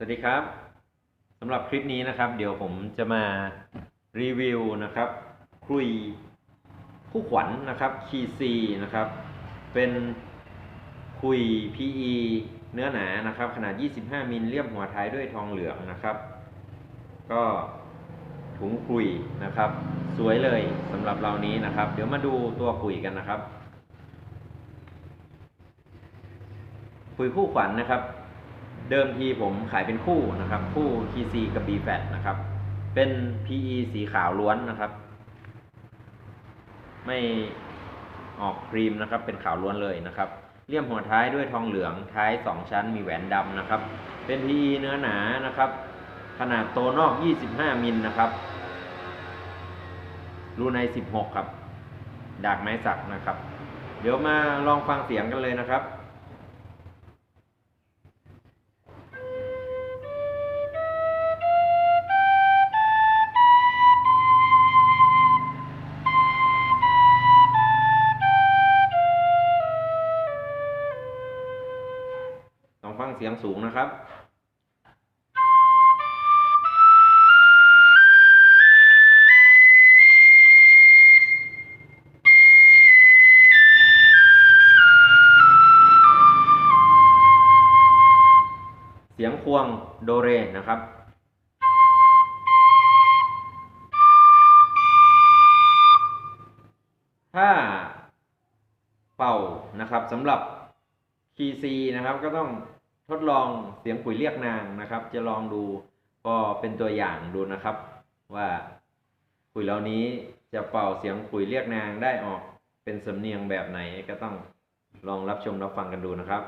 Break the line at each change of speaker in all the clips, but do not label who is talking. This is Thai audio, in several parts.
สวัสดีครับสำหรับคลิปนี้นะครับ เดี๋ยวผมจะมารีวิวนะครับคุยคู่ขวัญนะครับคีซีนะครับ เป็นคุย PE เนื้อหนานะครับ ขนาด 25 มิลเลี่ยมหัวท้ายด้วยทองเหลืองนะครับ ก็ถุงคุยนะครับ สวยเลยสำหรับเรานี้นะครับ เดี๋ยวมาดูตัวคุยกันนะครับคุยคู่ขวัญนะครับ เดิมทีผมขายเป็นคู่นะครับ คู่ TC กับ B f a t นะครับ เป็น PE สีขาวล้วนนะครับ ไม่ออกครีมนะครับ เป็นขาวล้วนเลยนะครับเลี่ยมหัวท้ายด้วยทองเหลืองท้าย 2 ชั้นมีแหวนดำนะครับ เป็น PE เนื้อหนานะครับ ขนาดโตนอก 25 มิลนะครับรูใน 16 ครับ ดากไม้สักนะครับ เดี๋ยวมาลองฟังเสียงกันเลยนะครับ องฟังเสียงสูงนะครับเสียงควงโดเรนะครับ ถ้าเป่านะครับสำหรับคีซีนะครับก็ต้อง ทดลองเสียงปุ๋ยเรียกนางนะครับ จะลองดูก็เป็นตัวอย่างดูนะครับ ว่าปุ๋ยเหล่านี้จะเป่าเสียงปุ๋ยเรียกนางได้ออกเป็นสำเนียงแบบไหนก็ต้องลองรับชมรับฟังกันดูนะครับ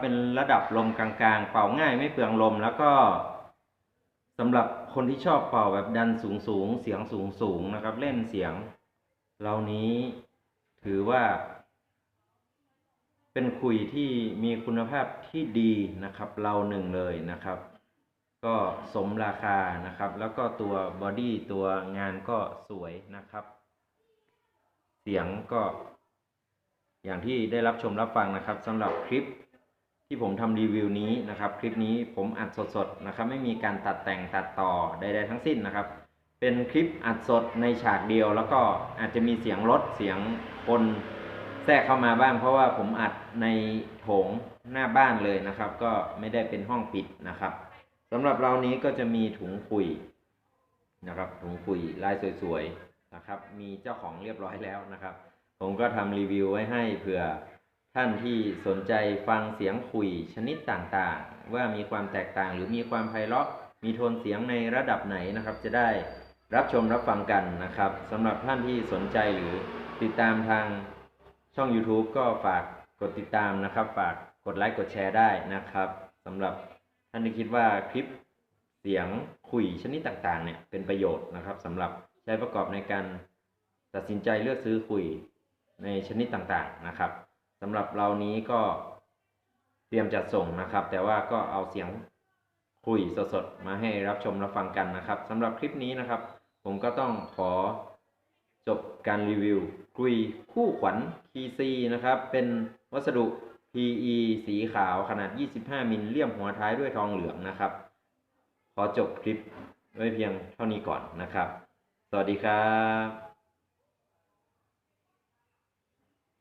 เป็นระดับลมกลางๆ เป่าง่ายไม่เปลืองลมแล้วก็สำหรับคนที่ชอบเป่าแบบดันสูงๆ เสียงสูงๆนะครับ เล่นเสียง เหล่านี้ถือว่า เป็นคุยที่มีคุณภาพที่ดีนะครับ เราหนึ่งเลยนะครับ ก็สมราคานะครับ แล้วก็ตัวบอดี้ตัวงานก็สวยนะครับ เสียงก็อย่างที่ได้รับชมรับฟังนะครับสำหรับคลิป ที่ผมทำรีวิวนี้นะครับคลิปนี้ผมอัดสดๆนะครับไม่มีการตัดแต่งตัดต่อใดๆทั้งสิ้นนะครับ เป็นคลิปอัดสดในฉากเดียว แล้วก็อาจจะมีเสียงรถเสียงคนแทรกเข้ามาบ้าง เพราะว่าผมอัดในโถงหน้าบ้านเลยนะครับ ก็ไม่ได้เป็นห้องปิดนะครับสำหรับเรานี้ก็จะมีถุงคุยนะครับถุงคุยลายสวยๆนะครับ มีเจ้าของเรียบร้อยแล้วนะครับ ผมก็ทำรีวิวไว้ให้เผื่อ ท่านที่สนใจฟังเสียงคุยชนิดต่างๆ ว่ามีความแตกต่างหรือมีความไพเราะ มีโทนเสียงในระดับไหนนะครับ จะได้รับชมรับฟังกันนะครับสำหรับท่านที่สนใจหรือติดตามทางช่อง YouTube ก็ฝากกดติดตามนะครับ ฝากกดไลค์กดแชร์ได้นะครับสำหรับท่านที่คิดว่าคลิปเสียงคุยชนิดต่างๆเนี่ยเป็นประโยชน์นะครับสำหรับใช้ประกอบในการตัดสินใจเลือกซื้อคุยในชนิดต่างๆนะครับ สำหรับเรานี้ก็เตรียมจัดส่งนะครับ แต่ว่าก็เอาเสียงคุยสดๆ มาให้รับชมรับฟังกันนะครับสำหรับคลิปนี้นะครับ ผมก็ต้องขอจบการรีวิวคุยคู่ขวัญคีซีนะครับ เป็นวัสดุ PE สีขาวขนาด 25 มิลเลี่ยมหัวท้ายด้วยทองเหลืองนะครับ ขอจบคลิปไว้เพียงเท่านี้ก่อนนะครับ สวัสดีครับ